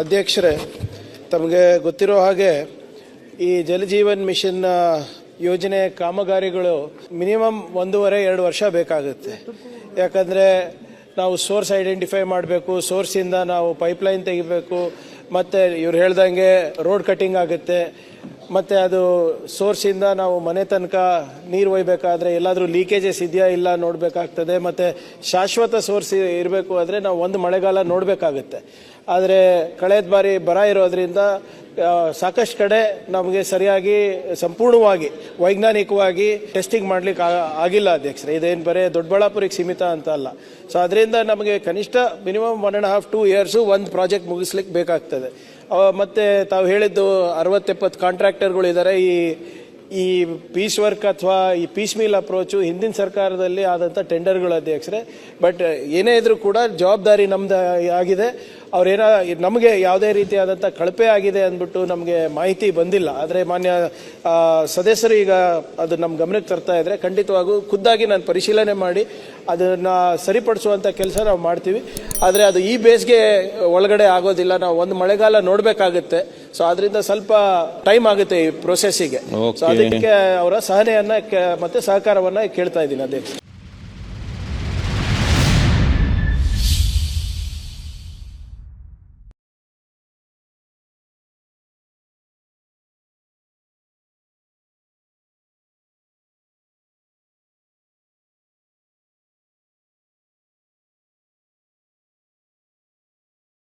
ಅಧ್ಯಕ್ಷರೇ, ತಮಗೆ ಗೊತ್ತಿರೋ ಹಾಗೆ ಈ ಜಲಜೀವನ್ ಮಿಷನ್ ಯೋಜನೆ ಕಾಮಗಾರಿಗಳು ಮಿನಿಮಮ್ ಒಂದೂವರೆ, ಎರಡು ವರ್ಷ ಬೇಕಾಗುತ್ತೆ. ಯಾಕಂದರೆ ನಾವು ಸೋರ್ಸ್ ಐಡೆಂಟಿಫೈ ಮಾಡಬೇಕು, ಸೋರ್ಸಿಂದ ನಾವು ಪೈಪ್ಲೈನ್ ತೆಗಿಬೇಕು, ಮತ್ತು ಇವ್ರು ಹೇಳ್ದಂಗೆ ರೋಡ್ ಕಟ್ಟಿಂಗ್ ಆಗುತ್ತೆ, ಮತ್ತು ಅದು ಸೋರ್ಸಿಂದ ನಾವು ಮನೆ ತನಕ ನೀರು ಒಯ್ಬೇಕಾದ್ರೆ ಎಲ್ಲಾದರೂ ಲೀಕೇಜಸ್ ಇದೆಯಾ ಇಲ್ಲ ನೋಡಬೇಕಾಗ್ತದೆ, ಮತ್ತು ಶಾಶ್ವತ ಸೋರ್ಸ್ ಇರಬೇಕು ಆದರೆ ನಾವು ಒಂದು ಮಳೆಗಾಲ ನೋಡಬೇಕಾಗುತ್ತೆ. ಆದರೆ ಕಳೆದ ಬಾರಿ ಬರ ಇರೋದ್ರಿಂದ ಸಾಕಷ್ಟು ಕಡೆ ನಮಗೆ ಸರಿಯಾಗಿ ಸಂಪೂರ್ಣವಾಗಿ, ವೈಜ್ಞಾನಿಕವಾಗಿ ಟೆಸ್ಟಿಂಗ್ ಮಾಡ್ಲಿಕ್ಕೆ ಆಗಿಲ್ಲ ಅಧ್ಯಕ್ಷರೇ. ಇದೇನು ಬರೀ ದೊಡ್ಡಬಳ್ಳಾಪುರಿಗೆ ಸೀಮಿತ ಅಂತ ಅಲ್ಲ. ಸೊ ಅದರಿಂದ ನಮಗೆ ಕನಿಷ್ಠ minimum one and half two years ಒಂದು ಪ್ರಾಜೆಕ್ಟ್ ಮುಗಿಸ್ಲಿಕ್ಕೆ ಬೇಕಾಗ್ತದೆ. ಮತ್ತು ತಾವು ಹೇಳಿದ್ದು ಅರವತ್ತೆಪ್ಪತ್ತು ಕಾಂಟ್ರಾಕ್ಟರ್ಗಳಿದ್ದಾರೆ ಈ ಈ ಪೀಸ್ ವರ್ಕ್ ಅಥವಾ ಈ ಪೀಸ್ ಮೀಲ್ ಅಪ್ರೋಚು ಹಿಂದಿನ ಸರ್ಕಾರದಲ್ಲಿ ಆದಂಥ ಟೆಂಡರ್ಗಳು ಅಧ್ಯಕ್ಷರೇ. ಬಟ್ ಏನೇ ಇದ್ರೂ ಕೂಡ ಜವಾಬ್ದಾರಿ ನಮ್ದು ಆಗಿದೆ. ಅವ್ರೇನ ನಮಗೆ ಯಾವುದೇ ರೀತಿಯಾದಂಥ ಕಳಪೆ ಆಗಿದೆ ಅಂದ್ಬಿಟ್ಟು ನಮಗೆ ಮಾಹಿತಿ ಬಂದಿಲ್ಲ. ಆದರೆ ಮಾನ್ಯ ಸದಸ್ಯರು ಈಗ ಅದು ನಮ್ಮ ಗಮನಕ್ಕೆ ತರ್ತಾ ಇದ್ದರೆ ಖಂಡಿತವಾಗೂ ಖುದ್ದಾಗಿ ನಾನು ಪರಿಶೀಲನೆ ಮಾಡಿ ಅದನ್ನು ಸರಿಪಡಿಸುವಂಥ ಕೆಲಸ ನಾವು ಮಾಡ್ತೀವಿ. ಆದರೆ ಅದು ಈ ಬೇಸ್ಗೆ ಒಳಗಡೆ ಆಗೋದಿಲ್ಲ. ನಾವು ಒಂದು ಮಳೆಗಾಲ ನೋಡಬೇಕಾಗುತ್ತೆ. ಸೊ ಅದರಿಂದ ಸ್ವಲ್ಪ ಟೈಮ್ ಆಗುತ್ತೆ ಈ ಪ್ರೊಸೆಸ್ಸಿಗೆ ಸೊ ಅದಕ್ಕೆ ಅವರ ಸಹನೆಯನ್ನು ಮತ್ತೆ ಸಹಕಾರವನ್ನ ಕೇಳ್ತಾ ಇದ್ದೀನಿ ಅಧ್ಯಕ್ಷ